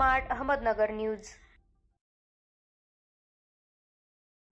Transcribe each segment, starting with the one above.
Smart Ahmednagar news.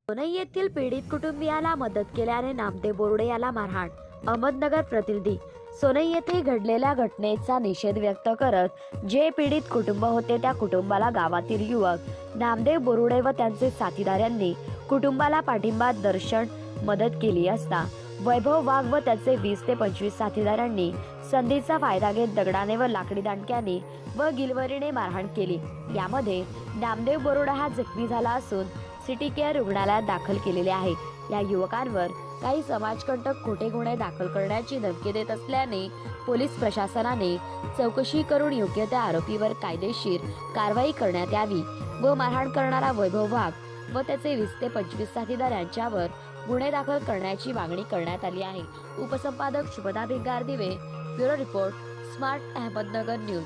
Sonai येथील पीडित कुटुंबियाला मदत केल्याने नामदेव बोर्डे याला मारहाण अहमदनगर प्रतिनिधी. सोनई येथे घडलेल्या घटनेचा निषेध व्यक्त करत जे पीडित कुटुंब होते त्या कुटुंबाला गावातील युवक नामदेव बोरुडे व त्यांचे साथीदार यांनी कुटुंबाला पाठिंबा दर्शन मदत केली असता वैभव वाघ व त्याचे वीस ते पंचवीस साथीदारांनी संधीचा फायदा घेत दगडाने व लाकडी दांडक्याने व गिलवरीने मारहाण केली. यामध्ये नामदेव बरोडा हा जखमी झाला असून सिटी केअर रुग्णालयात दाखल केलेले आहे. या युवकांवर काही समाजकंटक खोटे गुन्हे दाखल करण्याची धमकी देत असल्याने पोलीस प्रशासनाने चौकशी करून योग्य त्या आरोपीवर कायदेशीर कारवाई करण्यात यावी व मारहाण करणारा वैभव वाघ व त्याचे वीस ते पंचवीस साथीदार यांच्यावर गुन्हे दाखल करण्याची मागणी करण्यात आली आहे. उपसंपादक Shubhada Bhingardive bureau report smart Ahmednagar news.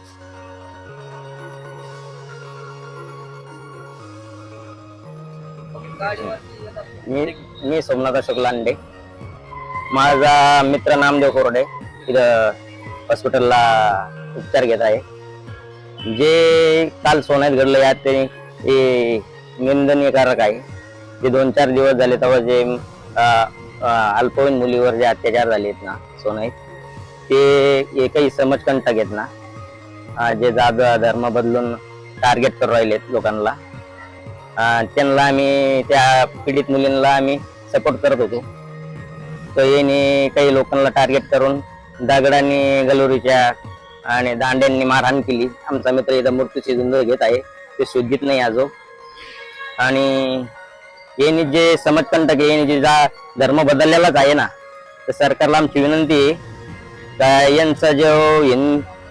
मी मी सोमनाथ अशोक लांडे. माझा मित्र नामदेव कोरडे इथं हॉस्पिटलला उपचार घेत आहे. जे काल सोन्यात घडलं यात ते निंदनीयकारक आहे. जे दोन चार दिवस झाले तेव्हा जे अल्पवयीन मुलीवर जे अत्याचार झाले आहेत ना सोनाई ते एकही समजकंटक आहेत ना. जे जात धर्म बदलून टार्गेट करू राहिलेत लोकांना. त्यांना आम्ही त्या पीडित मुलींना आम्ही सपोर्ट करत होतो. तर याने काही लोकांना टार्गेट करून दगडांनी गलोरीच्या आणि दांड्यांनी मारहाण केली. आमचा मित्र इथं मृत्यूची झुंज घेत आहे. ते शोधित नाही आजो आणि यांनी जे समजकंटक आहे, यांनी जे जा धर्म बदललेलाच आहे ना तर सरकारला आमची विनंती आहे का यांचा जो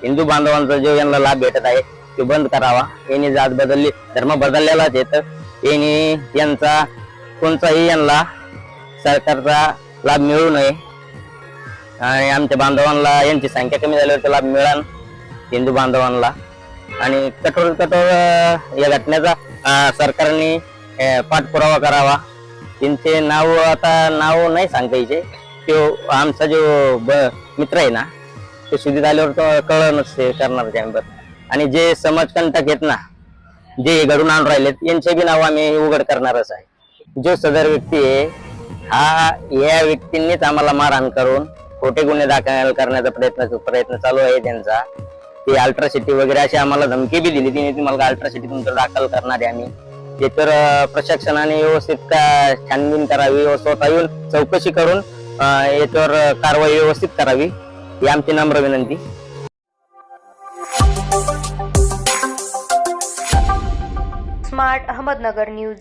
हिंदू बांधवांचा जो यांना लाभ भेटत आहे तो बंद करावा. यांनी जात बदलली धर्म बदललेलाच आहे तर यांनी यांचा कोणताही यांना सरकारचा लाभ मिळू नये. आणि आमच्या बांधवांना यांची संख्या कमी झाल्यावर लाभ मिळाल. हिंदू बांधवांना. आणि कठोर कठोर या घटनेचा सरकारने पाठपुरावा करावा. त्यांचे नाव आता नाव नाही सांगायचे. तो आमचा जो ब- मित्र आहे ना ते सुधीत आल्यावर तो कळ नसते करणार चॅम्बर आणि जे समाजकंटक आहेत ना जे घडून आणून राहिलेत यांचे बी नाव आम्ही उघड करणारच आहे. जो सदर व्यक्ती आहे हा या व्यक्तींनीच आम्हाला मारहाण करून खोटे गुन्हे दाखल करण्याचा प्रयत्न प्रयत्न चालू आहे त्यांचा. ते अल्ट्रासिटी वगैरे अशी आम्हाला धमकी बी दिली. तिने तुम्हाला अल्ट्रासिटी तुमचं दाखल करणार आहे आम्ही. ते तर प्रशासनाने व्यवस्थित छानबीन करावी व स्वतः येऊन चौकशी करून याच्यावर कारवाई व्यवस्थित करावी. ही आमची नम्र विनंती. Smart Ahmednagar news.